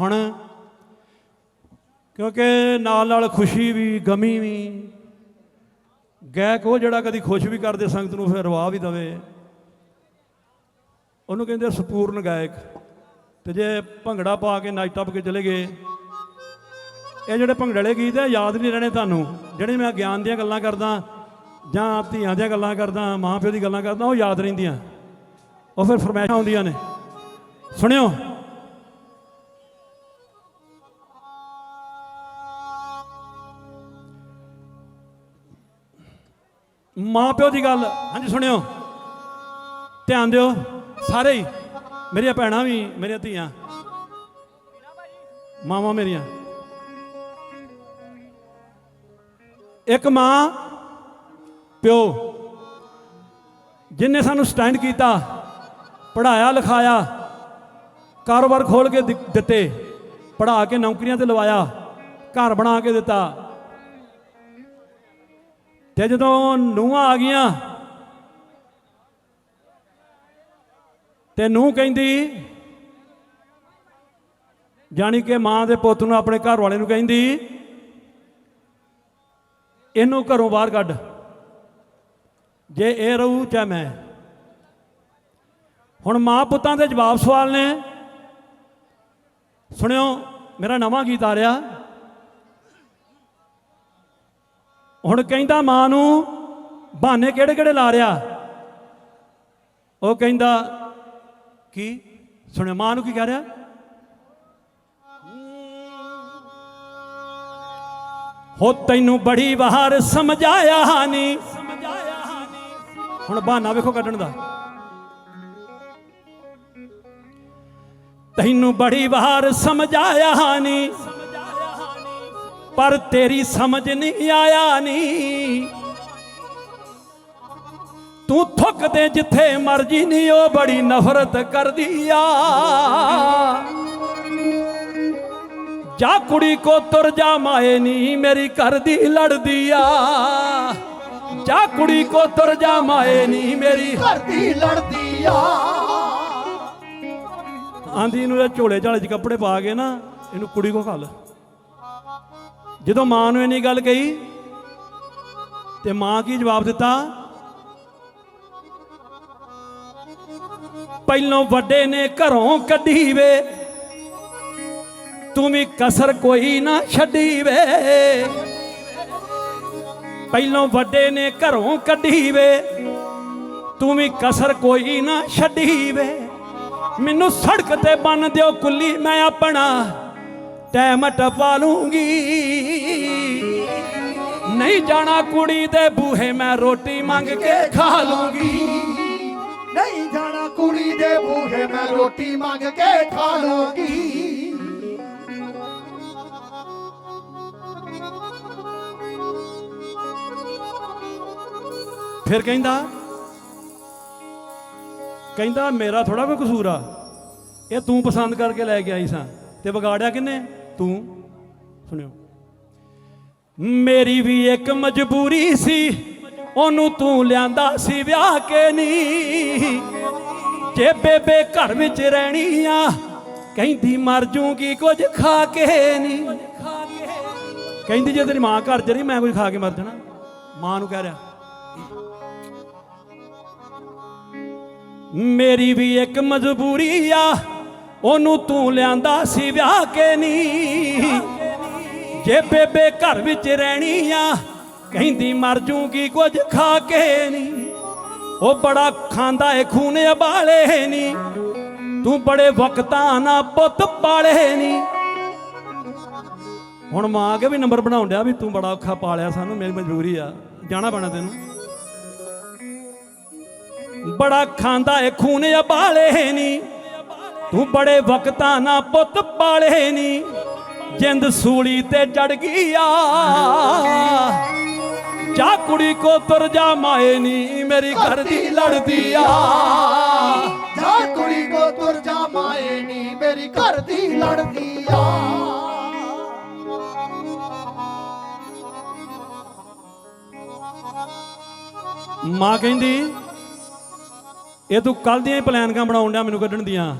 ਹੁਣ ਕਿਉਂਕਿ ਨਾਲ ਨਾਲ ਖੁਸ਼ੀ ਵੀ, ਗਮੀ ਵੀ, ਗਾਇਕ ਉਹ ਜਿਹੜਾ ਕਦੀ ਖੁਸ਼ ਵੀ ਕਰਦੇ ਸੰਗਤ ਨੂੰ ਫਿਰ ਰਵਾ ਵੀ ਦਵੇ। ਉਹਨੂੰ ਕਹਿੰਦੇ ਆ ਸੰਪੂਰਨ ਗਾਇਕ। ਤੇ ਜੇ ਭੰਗੜਾ ਪਾ ਕੇ ਨੱਚ ਟੱਪ ਕੇ ਚਲੇ ਗਏ, ਇਹ ਜਿਹੜੇ ਭੰਗੜੇ ਵਾਲੇ ਗੀਤ ਆ, ਯਾਦ ਨਹੀਂ ਰਹਿਣੇ ਤੁਹਾਨੂੰ। ਜਿਹੜੇ ਮੈਂ ਗਿਆਨ ਦੀਆਂ ਗੱਲਾਂ ਕਰਦਾ, ਜਾਂ ਧੀਆਂ ਦੀਆਂ ਗੱਲਾਂ ਕਰਦਾ, ਮਾਂ ਪਿਓ ਦੀ ਗੱਲਾਂ ਕਰਦਾ, ਉਹ ਯਾਦ ਰਹਿੰਦੀਆਂ। ਉਹ ਫਿਰ ਫਰਮਾਇਸ਼ਾਂ ਹੁੰਦੀਆਂ ਨੇ। ਸੁਣਿਓ। ਮਾਂ ਪਿਓ ਦੀ ਗੱਲ। ਹਾਂਜੀ, ਸੁਣਿਓ। ਧਿਆਨ ਦਿਓ, ਸਾਰੇ ਹੀ। ਮੇਰੀਆਂ ਭੈਣਾਂ ਵੀ, ਮੇਰੀਆਂ ਧੀਆਂ। ਮਾਵਾਂ ਮੇਰੀਆਂ। ਇੱਕ ਮਾਂ, ਪਿਓ, ਜਿਨੇ ਸਾਨੂੰ ਸਟੈਂਡ ਕੀਤਾ ਪੜਾਇਆ ਲਿਖਾਇਆ, ਕਾਰੋਬਾਰ ਖੋਲ ਕੇ ਦਿੱਤੇ ਪੜਾ ਕੇ ਨੌਕਰੀਆਂ ਤੇ ਲਵਾਇਆ, ਘਰ ਬਣਾ ਕੇ ਦਿੱਤਾ ਤੇ ਜਦੋਂ ਨੂੰਹਾਂ ਆ ਗਈਆਂ, ਤੇ ਨੂੰਹ ਕਹਿੰਦੀ, ਜਾਣੀ ਕਿ ਮਾਂ ਦੇ ਪੁੱਤ ਨੂੰ ਆਪਣੇ ਘਰ ਵਾਲੇ ਨੂੰ ਕਹਿੰਦੀ, ਇਹਨੂੰ ਘਰੋਂ ਬਾਹਰ ਕੱਢ। ਜੇ ਇਹ ਰਹੂ ਚਾਹੇ ਮੈਂ। ਹੁਣ ਮਾਂ ਪੁੱਤਾਂ ਦੇ ਜਵਾਬ ਸਵਾਲ ਨੇ। ਸੁਣਿਓ, ਮੇਰਾ ਨਵਾਂ ਗੀਤ ਆ ਰਿਹਾ। ਹੁਣ ਕਹਿੰਦਾ ਮਾਂ ਨੂੰ, ਬਹਾਨੇ ਕਿਹੜੇ ਕਿਹੜੇ ਲਾ ਰਿਹਾ ਉਹ ਕਹਿੰਦਾ, ਕੀ? ਸੁਣਿਆ ਮਾਂ ਨੂੰ ਕੀ ਕਹਿ ਰਿਹਾ ਹੋ ਤੈਨੂੰ ਬੜੀ ਵਾਰ ਸਮਝਾਇਆ ਨਹੀਂ ਹੁਣ ਬਹਾਨਾ ਵੇਖੋ ਕੱਢਣ ਦਾ। ਤੈਨੂੰ ਬੜੀ ਵਾਰ ਸਮਝਾਇਆ ਨਹੀਂ ਪਰ ਤੇਰੀ ਸਮਝ ਨਹੀਂ ਆਇਆ ਨਹੀਂ ਤੂੰ ਥੁੱਕਦੇ ਜਿੱਥੇ ਮਰਜ਼ੀ ਨਹੀਂ ਉਹ ਬੜੀ ਨਫ਼ਰਤ ਕਰਦੀ ਆ। ਜਾ ਕੁੜੀ ਕੋ ਤੁਰ ਜਾ ਮਾਏ ਨੀ, ਮੇਰੀ ਘਰ ਦੀ ਲੜਦੀ ਆ। ਜਾ ਕੁੜੀ ਕੋ ਤੁਰ ਜਾ ਮਾਏ ਨੀ, ਮੇਰੀ ਘਰ ਦੀ ਲੜਦੀ ਆ। ਆਂਦੀ ਨੂੰ ਇਹ ਝੋਲੇ ਝਾਲੇ 'ਚ ਕੱਪੜੇ ਪਾ ਕੇ ਨਾ, ਇਹਨੂੰ ਕੁੜੀ ਕੋ ਘੱਲ। ਜਦੋਂ ਮਾਂ ਨੂੰ ਇੰਨੀ ਗੱਲ ਕਹੀ ਤੇ ਮਾਂ ਕੀ ਜਵਾਬ ਦਿੱਤਾ? ਪਹਿਲੋਂ ਵੱਡੇ ਨੇ ਘਰੋਂ ਕੱਢੀ ਵੇ ਤੂੰ ਵੀ ਕਸਰ ਕੋਈ ਨਾ ਛੱਡੀ ਵੇ ਪਹਿਲੋਂ ਵੱਡੇ ਨੇ ਘਰੋਂ ਕੱਢੀ ਵੇ ਤੂੰ ਵੀ ਕਸਰ ਕੋਈ ਨਾ ਛੱਡੀ ਵੇ ਮੈਨੂੰ ਸੜਕ ਤੇ ਬੰਨ ਦਿਓ ਕੁੱਲੀ, ਮੈਂ ਆਪਣਾ ਟਾਈਮ ਟਪਾ ਲੂੰਗੀ ਨਹੀਂ ਜਾਣਾ ਕੁੜੀ ਦੇ ਬੂਹੇ ਮੈਂ ਰੋਟੀ ਮੰਗ ਕੇ ਖਾ ਲੂੰਗੀ। ਨਹੀਂ ਜਾਣਾ ਕੁੜੀ ਦੇ ਬੂਹੇ ਮੈਂ ਰੋਟੀ ਮੰਗ ਕੇ ਖਾ ਲੂੰਗੀ। ਫਿਰ ਕਹਿੰਦਾ ਕਹਿੰਦਾ ਮੇਰਾ ਥੋੜਾ ਕੋਈ ਕਸੂਰ ਆ। ਇਹ ਤੂੰ ਪਸੰਦ ਕਰਕੇ ਲੈ ਕੇ ਆਈ ਸਾਂ। ਤੇ ਵਿਗਾੜਿਆ ਕਿੰਨੇ? ਤੂੰ ਸੁਣਿਓ। ਮੇਰੀ ਵੀ ਇੱਕ ਮਜਬੂਰੀ ਸੀ, ਉਹਨੂੰ ਤੂੰ ਲਿਆਂਦਾ ਸੀ ਵਿਆਹ ਕੇ ਨਹੀਂ ਜੇ ਬੇਬੇ ਘਰ ਵਿੱਚ ਰਹਿਣੀ ਆ, ਕਹਿੰਦੀ ਮਰ ਜੂਗੀ ਕੁਝ ਖਾ ਕੇ ਨਹੀਂ ਕਹਿੰਦੀ ਜੇ ਤੇਰੀ ਮਾਂ ਘਰ ਚ ਰਹੀ, ਮੈਂ ਕੁਝ ਖਾ ਕੇ ਮਰ ਜਾਣਾ। ਮਾਂ ਨੂੰ ਕਹਿ ਰਿਹਾ। ਮੇਰੀ ਵੀ ਇੱਕ ਮਜਬੂਰੀ ਆ ਉਹਨੂੰ ਤੂੰ ਲਿਆਂਦਾ ਸੀ ਵਿਆਹ ਕੇ ਨਹੀਂ ਜੇ ਬੇਬੇ ਘਰ ਵਿੱਚ ਰਹਿਣੀ ਆ, ਕਹਿੰਦੀ ਮਰ ਜੂਗੀ ਕੁਝ ਖਾ ਕੇ ਨਹੀਂ ਉਹ ਬੜਾ ਖਾਂਦਾ ਏ, ਖੂਨ ਉਬਾਲੇ ਨਹੀਂ ਤੂੰ ਬੜੇ ਵਕਤਾਂ ਨਾ ਪੁੱਤ ਪਾਲੇ ਨਹੀਂ ਹੁਣ ਮਾਂ ਕੇ ਵੀ ਨੰਬਰ ਬਣਾਉਣ ਡਿਆ ਵੀ ਤੂੰ ਬੜਾ ਔਖਾ ਪਾਲਿਆ ਸਾਨੂੰ, ਮੇਰੀ ਮਜਬੂਰੀ ਆ। ਜਾਣਾ ਪੈਣਾ ਤੈਨੂੰ। ਬੜਾ ਖਾਂਦਾ ਏ, ਖੂਨ ਉਬਾਲੇ ਨੀ। ਤੂੰ ਬੜੇ ਵਕਤਾਂ ਨਾ ਪੁੱਤ ਪਾਲੇ ਨੀ। ਜਿੰਦ ਸੂਲੀ ਤੇ ਚੜ ਗਈ ਆ ਜਾ ਕੁੜੀ ਕੋ ਤੁਰ ਜਾ ਮਾਏ ਨੀ ਮੇਰੀ ਘਰ ਦੀ ਲੜਦੀ ਆ। ਜਾ ਕੁੜੀ ਕੋ ਤੁਰ ਜਾ ਮਾਏ ਨੀ ਮੇਰੀ ਘਰ ਦੀ ਲੜਦੀ ਆ। ਮਾਂ ਕਹਿੰਦੀ ਇਹ ਤੂੰ ਕੱਲ ਦੀਆਂ ਹੀ ਪਲਾਨ ਕਾ ਬਣਾਉਣ ਡਿਆ ਮੈਨੂੰ ਕੱਢਣ ਦੀਆਂ।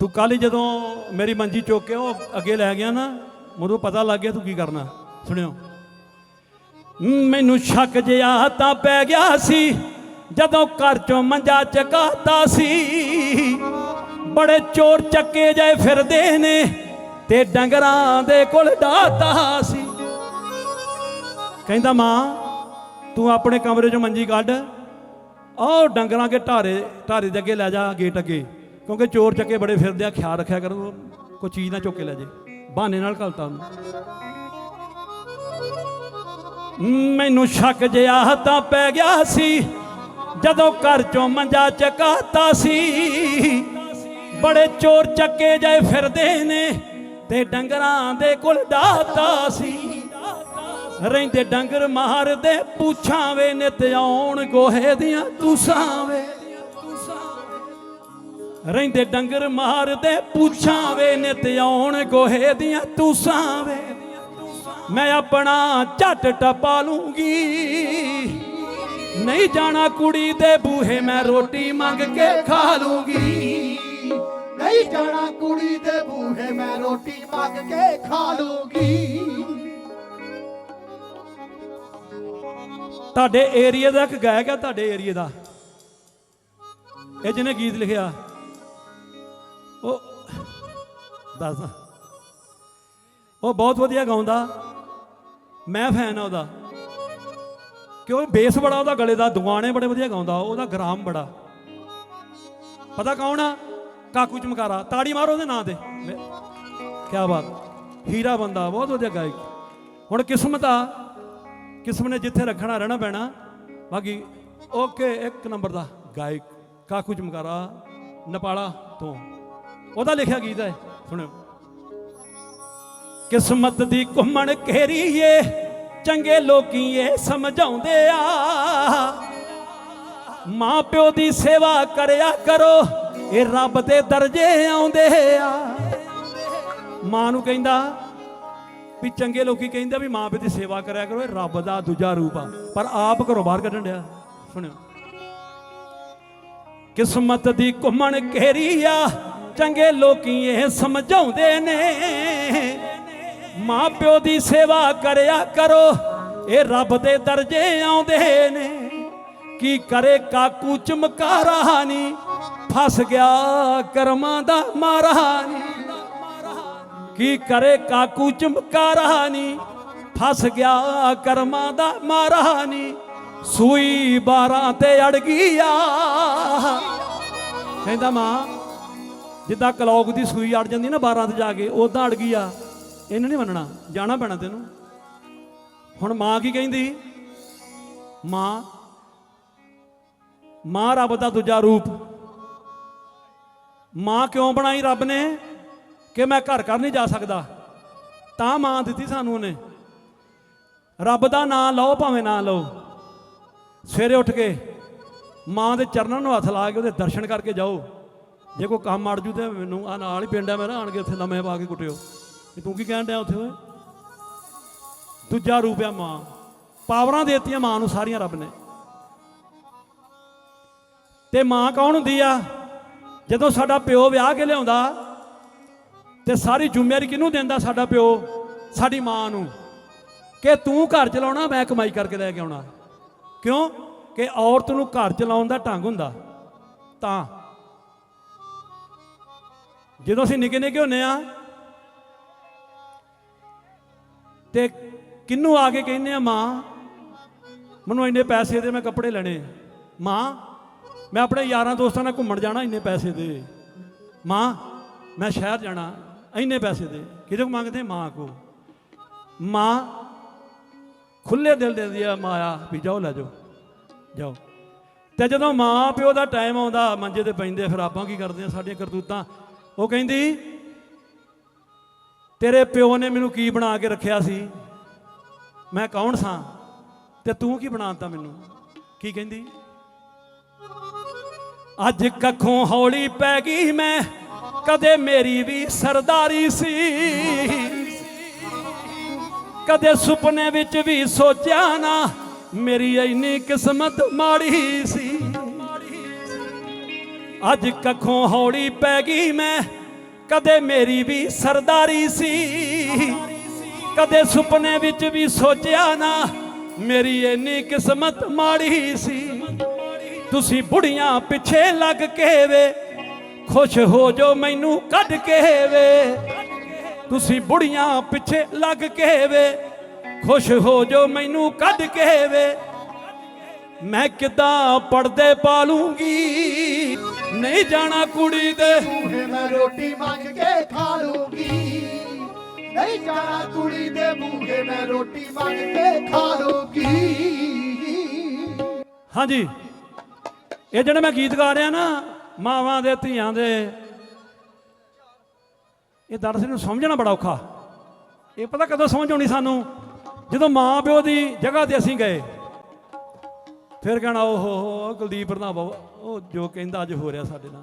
ਤੂੰ ਕੱਲ ਜਦੋਂ ਮੇਰੀ ਮੰਜੀ ਚੁੱਕ ਕੇ ਉਹ ਅੱਗੇ ਲੈ ਗਿਆ ਨਾ ਮੈਨੂੰ ਪਤਾ ਲੱਗ ਗਿਆ ਤੂੰ ਕੀ ਕਰਨਾ। ਸੁਣਿਓ। ਮੈਨੂੰ ਸ਼ੱਕ ਜਿਹਾ ਤਾਂ ਪੈ ਗਿਆ ਸੀ, ਜਦੋਂ ਘਰ ਚੋਂ ਮੰਜਾ ਚਕਾਤਾ ਸੀ। ਬੜੇ ਚੋਰ ਚੱਕੇ ਜਾਏ ਫਿਰਦੇ ਨੇ, ਤੇ ਡੰਗਰਾਂ ਦੇ ਕੋਲ ਡਾਤਾ ਸੀ। ਕਹਿੰਦਾ, ਮਾਂ, ਤੂੰ ਆਪਣੇ ਕਮਰੇ ਚੋਂ ਮੰਜੀ ਕੱਢ, ਆਹ ਡੰਗਰਾਂ ਕੇ ਢਾਰੇ ਢਾਰੇ ਦੇ ਅੱਗੇ ਲੈ ਜਾ, ਗੇਟ ਅੱਗੇ। ਕਿਉਂਕਿ ਚੋਰ ਚੱਕੇ ਬੜੇ ਫਿਰਦੇ ਆ, ਖਿਆਲ ਰੱਖਿਆ ਕਰੋ ਕੋਈ ਚੀਜ਼ ਨਾ ਚੁੱਕ ਕੇ ਲੈ ਜੇ। ਬਹਾਨੇ ਨਾਲ ਘਲਤਾ ਉਹਨੂੰ। ਮੈਨੂੰ ਸ਼ੱਕ ਜਿਹਾ ਤਾਂ ਪੈ ਗਿਆ ਸੀ, ਜਦੋਂ ਘਰ ਚੋਂ ਮੰਜਾ ਚਕਾਤਾ ਸੀ। ਬੜੇ ਚੋਰ ਚੱਕੇ ਜਾਏ ਫਿਰਦੇ ਨੇ, ਤੇ ਡੰਗਰਾਂ ਦੇ ਕੋਲ ਡਾਤਾ ਸੀ। ਰਹਿੰਦੇ ਡੰਗਰ ਮਾਰਦੇ, ਪੁੱਛਾਂ ਵੇ ਨਿਤ ਆਉਣ ਗੋਹੇ ਦੀਆਂ ਤੁਸਾਂ ਵੇ। ਰਹਿੰਦੇ ਡੰਗਰ ਮਾਰਦੇ ਪੁੱਛਾਂ ਵੇ ਨਿਤ ਆਉਣ ਗੋਹੇ ਦੀਆਂ ਤੂਸਾਂ ਵੇ ਮੈਂ ਆਪਣਾ ਝੱਟ ਟਪਾ ਲੂੰਗੀ। ਨਹੀਂ ਜਾਣਾ ਕੁੜੀ ਦੇ ਬੂਹੇ, ਮੈਂ ਰੋਟੀ ਮੰਗ ਕੇ ਖਾ ਲੂੰਗੀ। ਨਹੀਂ ਜਾਣਾ ਕੁੜੀ ਦੇ ਬੂਹੇ, ਮੈਂ ਰੋਟੀ ਮੰਗ ਕੇ ਖਾ ਲੂੰਗੀ। ਤੁਹਾਡੇ ਏਰੀਆ ਦਾ ਇੱਕ ਗਾਇਕ ਹੈ ਤੁਹਾਡੇ ਏਰੀਆ ਦਾ। ਇਹ ਜਿਹਨੇ ਗੀਤ ਲਿਖਿਆ। ਉਹ ਦੱਸ ਉਹ ਬਹੁਤ ਵਧੀਆ ਗਾਉਂਦਾ। ਮੈਂ ਫੈਨ ਆ ਉਹਦਾ। ਕਿਉਂ? ਬੇਸ ਬੜਾ ਉਹਦਾ ਗਲੇ ਦਾ ਦੁਆਣੇ ਬੜੇ ਵਧੀਆ ਗਾਉਂਦਾ। ਉਹਦਾ ਗ੍ਰਾਮ ਬੜਾ। ਪਤਾ ਕੌਣ ਆ? ਕਾਕੂ ਚਮਕਾਰਾ। ਤਾੜੀ ਮਾਰੋ ਉਹਦੇ ਨਾਂ ਤੇ। ਕੀ ਬਾਤ। ਹੀਰਾ ਬੰਦਾ, ਬਹੁਤ ਵਧੀਆ ਗਾਇਕ। ਹੁਣ ਕਿਸਮਤ ਆ। ਕਿਸਮ ਨੇ ਜਿੱਥੇ ਰੱਖਣਾ, ਰਹਿਣਾ ਪੈਣਾ। ਬਾਕੀ, ਓਕੇ, ਇੱਕ ਨੰਬਰ ਦਾ ਗਾਇਕ। ਕਾਕੂ ਚਮਕਾਰਾ, ਨਪਾਲਾ ਤੋਂ। ਉਹਦਾ ਲਿਖਿਆ ਗੀਤ ਹੈ। ਸੁਣਿਓ। ਕਿਸਮਤ ਦੀ ਘੁੰਮਣ ਘੇਰੀਏ ਚੰਗੇ ਲੋਕੀ ਇਹ ਸਮਝਾਉਂਦੇ ਆ। ਮਾਂ ਪਿਓ ਦੀ ਸੇਵਾ ਕਰਿਆ ਕਰੋ, ਇਹ ਰੱਬ ਦੇ ਦਰਜੇ ਆਉਂਦੇ ਆ। ਮਾਂ ਨੂੰ ਕਹਿੰਦਾ ਵੀ ਚੰਗੇ ਲੋਕੀ ਕਹਿੰਦੇ ਵੀ ਮਾਂ ਪਿਓ ਦੀ ਸੇਵਾ ਕਰਿਆ ਕਰੋ, ਇਹ ਰੱਬ ਦਾ ਦੂਜਾ ਰੂਪ ਆ। ਪਰ ਆਪ ਘਰੋਂ ਬਾਹਰ ਕੱਢਣ ਡਿਆ। ਸੁਣਿਓ। ਕਿਸਮਤ ਦੀ ਘੁੰਮਣ ਘੇਰੀ ਆ ਚੰਗੇ ਲੋਕੀ ਇਹ ਸਮਝਾਉਂਦੇ ਨੇ। ਮਾਂ ਪਿਓ ਦੀ ਸੇਵਾ ਕਰਿਆ ਕਰੋ, ਇਹ ਰੱਬ ਦੇ ਦਰਜੇ ਆਉਂਦੇ ਨੇ। ਕੀ ਕਰੇ ਕਾਕੂ ਚਮਕਾਰਾ ਨੀ, ਫਸ ਗਿਆ ਕਰਮਾਂ ਦਾ ਮਾਰਾ ਨੀ। ਕੀ ਕਰੇ ਕਾਕੂ ਚਮਕਾਰਾ ਨੀ, ਫਸ ਗਿਆ ਕਰਮਾਂ ਦਾ ਮਾਰਾ ਨੀ। ਸੂਈ ਬਾਰਾਂ ਤੇ ਅੜ ਗਈ ਕਹਿੰਦਾ ਮਾਂ ਜਿੱਦਾਂ ਕਲੌਕ ਦੀ ਸੂਈ ਅੜ ਜਾਂਦੀ ਨਾ 12 ਤੇ ਜਾ ਕੇ ਉਦਾਂ ਅੜ ਗਈ ਆ। ਇਹਨੇ ਨਹੀਂ ਮੰਨਣਾ, ਜਾਣਾ ਪੈਣਾ ਤੈਨੂੰ। ਹੁਣ ਮਾਂ ਕੀ ਕਹਿੰਦੀ? ਮਾਂ ਮਾਂ ਰੱਬ ਦਾ ਦੂਜਾ ਰੂਪ। ਮਾਂ ਕਿਉਂ ਬਣਾਈ ਰੱਬ ਨੇ? ਕਿ ਮੈਂ ਘਰ ਘਰ ਨਹੀਂ ਜਾ ਸਕਦਾ। ਤਾਂ ਮਾਂ ਦਿੱਤੀ ਸਾਨੂੰ ਉਹਨੇ। ਰੱਬ ਦਾ ਨਾਮ ਲਓ, ਭਾਵੇਂ ਨਾ ਲਓ। ਸਵੇਰੇ ਉੱਠ ਕੇ ਮਾਂ ਦੇ ਚਰਨਾਂ ਨੂੰ ਹੱਥ ਲਾ ਕੇ ਉਹਦੇ ਦਰਸ਼ਨ ਕਰਕੇ ਜਾਓ। ਜੇ ਕੋਈ ਕੰਮ ਅੜ ਜੂ ਤੇ ਮੈਨੂੰ ਆ ਨਾਲ ਹੀ ਪਿੰਡ ਆ ਮੇਰਾ ਆਣ ਕੇ ਉੱਥੇ ਲੰਮੇ ਪਾ ਕੇ ਕੁੱਟਿਓ। ਇਹ ਤੂੰ ਕੀ ਕਹਿਣ ਡਿਆ ਉੱਥੇ ਓਏ? ਦੂਜਾ ਰੂਪ ਆ ਮਾਂ। ਪਾਵਰਾਂ ਦੇਤੀਆਂ ਮਾਂ ਨੂੰ ਸਾਰੀਆਂ ਰੱਬ ਨੇ। ਤੇ ਮਾਂ ਕੌਣ ਹੁੰਦੀ ਆ? ਜਦੋਂ ਸਾਡਾ ਪਿਓ ਵਿਆਹ ਕੇ ਲਿਆਉਂਦਾ, ਤੇ ਸਾਰੀ ਜ਼ਿੰਮੇਵਾਰੀ ਕਿਹਨੂੰ ਦਿੰਦਾ ਸਾਡਾ ਪਿਓ? ਸਾਡੀ ਮਾਂ ਨੂੰ। ਕਿ ਤੂੰ ਘਰ ਚਲਾਉਣਾ, ਮੈਂ ਕਮਾਈ ਕਰਕੇ ਲੈ ਕੇ ਆਉਣਾ। ਕਿਉਂ? ਕਿ ਔਰਤ ਨੂੰ ਘਰ ਚਲਾਉਣ ਦਾ ਢੰਗ ਹੁੰਦਾ। ਤਾਂ ਜਦੋਂ ਅਸੀਂ ਨਿੱਕੇ ਨਿੱਕੇ ਹੁੰਨੇ ਆ ਤੇ ਕਿੰਨੂੰ ਆ ਕੇ ਕਹਿੰਦੇ ਆ ਮਾਂ, ਮੈਨੂੰ ਇੰਨੇ ਪੈਸੇ ਦੇ, ਮੈਂ ਕੱਪੜੇ ਲੈਣੇ ਮਾਂ, ਮੈਂ ਆਪਣੇ ਯਾਰਾਂ ਦੋਸਤਾਂ ਨਾਲ ਘੁੰਮਣ ਜਾਣਾ, ਇੰਨੇ ਪੈਸੇ ਦੇ। ਮਾਂ, ਮੈਂ ਸ਼ਹਿਰ ਜਾਣਾ, ਇੰਨੇ ਪੈਸੇ ਦੇ। ਕਿਹਦੇ ਕੋ ਮੰਗਦੇ? ਮਾਂ ਕੋ ਮਾਂ ਖੁੱਲੇ ਦਿਲ ਦਿੰਦੀ ਆ ਮਾਇਆ, ਵੀ ਜਾਓ, ਲੈ ਜਾਓ ਜਾਓ। ਤੇ ਜਦੋਂ ਮਾਂ ਪਿਓ ਦਾ ਟਾਈਮ ਆਉਂਦਾ, ਮੰਜੇ ਤੇ ਪੈਂਦੇ, ਫਿਰ ਆਪਾਂ ਕੀ ਕਰਦੇ ਆ ਸਾਡੀਆਂ ਕਰਤੂਤਾਂ ਉਹ ਕਹਿੰਦੀ, ਤੇਰੇ ਪਿਓ ਨੇ ਮੈਨੂੰ ਕੀ ਬਣਾ ਕੇ ਰੱਖਿਆ ਸੀ? ਮੈਂ ਕੌਣ ਸਾਂ? ਤੇ ਤੂੰ ਕੀ ਬਣਾਤਾ ਮੈਨੂੰ? ਕੀ ਕਹਿੰਦੀ? ਅੱਜ ਕੱਖੋਂ ਹੌਲੀ ਪੈ ਗਈ ਮੈਂ, ਕਦੇ ਮੇਰੀ ਵੀ ਸਰਦਾਰੀ ਸੀ। ਕਦੇ ਸੁਪਨੇ ਵਿੱਚ ਵੀ ਸੋਚਿਆ ਨਾ, ਮੇਰੀ ਇੰਨੀ ਕਿਸਮਤ ਮਾੜੀ ਸੀ। ਅੱਜ ਕੱਖੋਂ ਹੌਲੀ ਪੈ ਗਈ ਮੈਂ। ਕਦੇ ਮੇਰੀ ਵੀ ਸਰਦਾਰੀ ਸੀ। ਕਦੇ ਸੁਪਨੇ ਵਿੱਚ ਵੀ ਸੋਚਿਆ ਨਾ, ਮੇਰੀ ਇੰਨੀ ਕਿਸਮਤ ਮਾੜੀ ਸੀ। ਤੁਸੀਂ ਬੁੜੀਆਂ ਪਿੱਛੇ ਲੱਗ ਕੇ ਵੇ, ਖੁਸ਼ ਹੋ ਜੋ ਮੈਨੂੰ ਕੱਢ ਕੇ ਵੇ। ਤੁਸੀਂ ਬੁੜੀਆਂ ਪਿੱਛੇ ਲੱਗ ਕੇ ਵੇ, ਖੁਸ਼ ਹੋ ਜੋ ਮੈਨੂੰ ਕੱਢ ਕੇ ਵੇ। ਮੈਂ ਕਿਦਾਂ ਪੜਦੇ ਪਾਲੂੰਗੀ? ਨਹੀਂ ਜਾਣਾ ਕੁੜੀ ਦੇ। ਬੂਹੇ ਮੈਂ ਰੋਟੀ ਮੰਗ ਕੇ ਖਾ ਲੂੰਗੀ। ਨਹੀਂ ਜਾਣਾ ਕੁੜੀ ਦੇ ਬੂਹੇ ਮੈਂ ਰੋਟੀ ਮੰਗ ਕੇ ਖਾ ਲੂੰਗੀ। ਹਾਂਜੀ। ਇਹ ਜਿਹੜੇ ਮੈਂ ਗੀਤ ਗਾ ਰਿਹਾ ਨਾ ਮਾਵਾਂ ਦੇ ਧੀਆਂ ਦੇ ਇਹ ਦਰਸ ਨੂੰ ਸਮਝਣਾ ਬੜਾ ਔਖਾ। ਇਹ ਪਤਾ ਕਦੋਂ ਸਮਝ ਆਉਣੀ ਸਾਨੂੰ? ਜਦੋਂ ਮਾਂ ਪਿਓ ਦੀ ਜਗ੍ਹਾ ਤੇ ਅਸੀਂ ਗਏ। ਫਿਰ ਕਹਿਣਾ, ਓਹ ਹੋ ਹੋ ਕੁਲਦੀਪ ਰੰਧਾਵਾ ਉਹ ਜੋ ਕਹਿੰਦਾ ਅੱਜ ਹੋ ਰਿਹਾ ਸਾਡੇ ਨਾਲ।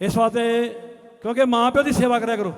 ਇਸ ਵਾਸਤੇ ਕਿਉਂਕਿ ਮਾਂ ਪਿਓ ਦੀ ਸੇਵਾ ਕਰਿਆ ਕਰੋ।